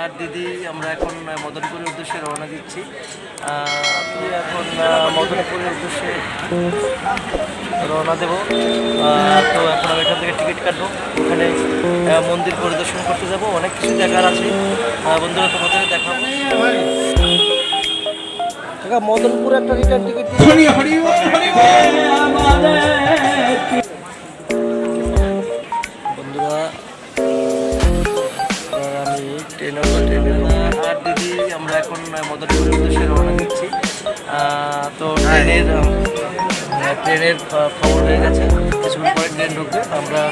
আর দিদি আমরা এখন মদনপুরের উদ্দেশ্যে রওনা দিচ্ছি। তো এখন মদনপুরের উদ্দেশ্যে রওনা দেব। তো এখন আমি এখান থেকে টিকিট কাটবো। ওখানে মন্দির পরিদর্শন করতে যাব। অনেক কিছু দেখার আছে। বন্ধুরা তোমাদের দেখাবো। মদনপুরে একটা রিটার্ন টিকিট ট্রেনে আর দিদি আমরা এখন মদনপুরের উদ্দেশ্যে রওনা দিচ্ছি। তো ট্রেনের ট্রেনের খবর হয়ে গেছে। কিছুক্ষণ পরে ট্রেন ঢুকবে। আমরা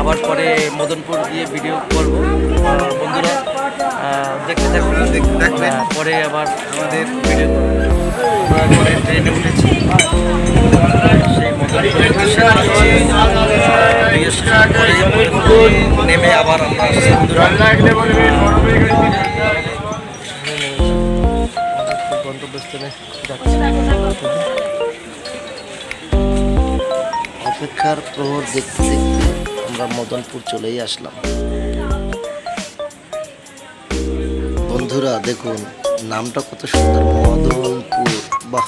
আবার পরে মদনপুর গিয়ে ভিডিও করব। বন্ধুরা দেখতে থাকুন। পরে আবার আমাদের ভিডিও আমরা পরে ট্রেনে উঠেছি। সেই মদনপুরের উদ্দেশ্যে নেমে আবার অপেক্ষার প্রহর দেখতে দেখতে আমরা মদনপুর চলেই আসলাম। বন্ধুরা, দেখুন, নামটা কত সুন্দর। মদনপুর। বাহ,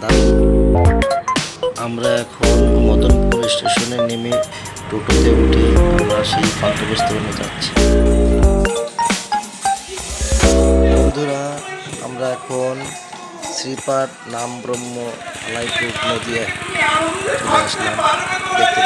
দারুণ। আমরা এখন মদনপুর স্টেশনে নেমে টোটোতে উঠে আমরা সেই গন্তব্যস্থলে যাচ্ছি বন্ধুরা, আমরা এখন শ্রীপাঠ নাম ব্রহ্ম আলাইপুর নদিয়া চলে আসলাম। দেখতে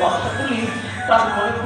Waktu.